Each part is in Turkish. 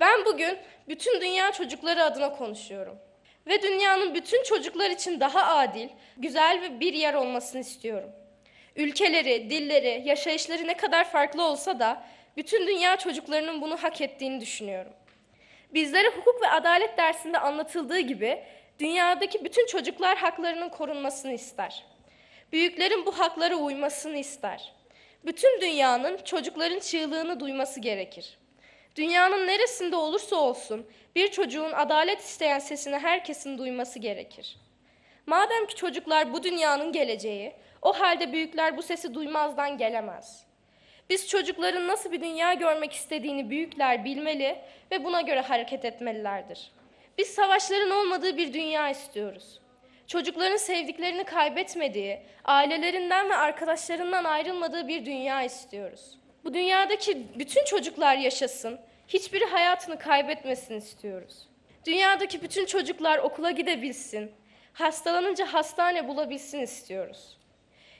Ben bugün bütün dünya çocukları adına konuşuyorum. Ve dünyanın bütün çocuklar için daha adil, güzel ve bir yer olmasını istiyorum. Ülkeleri, dilleri, yaşayışları ne kadar farklı olsa da bütün dünya çocuklarının bunu hak ettiğini düşünüyorum. Bizlere hukuk ve adalet dersinde anlatıldığı gibi dünyadaki bütün çocuklar haklarının korunmasını ister. Büyüklerin bu haklara uymasını ister. Bütün dünyanın çocukların çığlığını duyması gerekir. Dünyanın neresinde olursa olsun bir çocuğun adalet isteyen sesini herkesin duyması gerekir. Madem ki çocuklar bu dünyanın geleceği, o halde büyükler bu sesi duymazdan gelemez. Biz çocukların nasıl bir dünya görmek istediğini büyükler bilmeli ve buna göre hareket etmelilerdir. Biz savaşların olmadığı bir dünya istiyoruz. Çocukların sevdiklerini kaybetmediği, ailelerinden ve arkadaşlarından ayrılmadığı bir dünya istiyoruz. Bu dünyadaki bütün çocuklar yaşasın, hiçbiri hayatını kaybetmesin istiyoruz. Dünyadaki bütün çocuklar okula gidebilsin, hastalanınca hastane bulabilsin istiyoruz.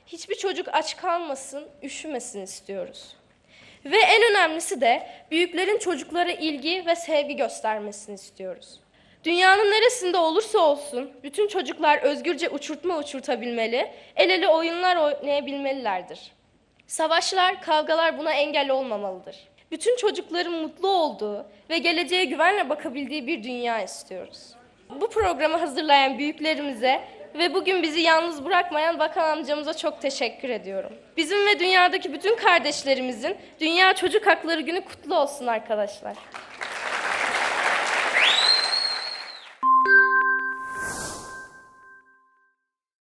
Hiçbir çocuk aç kalmasın, üşümesin istiyoruz. Ve en önemlisi de büyüklerin çocuklara ilgi ve sevgi göstermesini istiyoruz. Dünyanın neresinde olursa olsun bütün çocuklar özgürce uçurtma uçurtabilmeli, el ele oyunlar oynayabilmelilerdir. Savaşlar, kavgalar buna engel olmamalıdır. Bütün çocukların mutlu olduğu ve geleceğe güvenle bakabildiği bir dünya istiyoruz. Bu programı hazırlayan büyüklerimize ve bugün bizi yalnız bırakmayan bakan amcamıza çok teşekkür ediyorum. Bizim ve dünyadaki bütün kardeşlerimizin Dünya Çocuk Hakları Günü kutlu olsun arkadaşlar.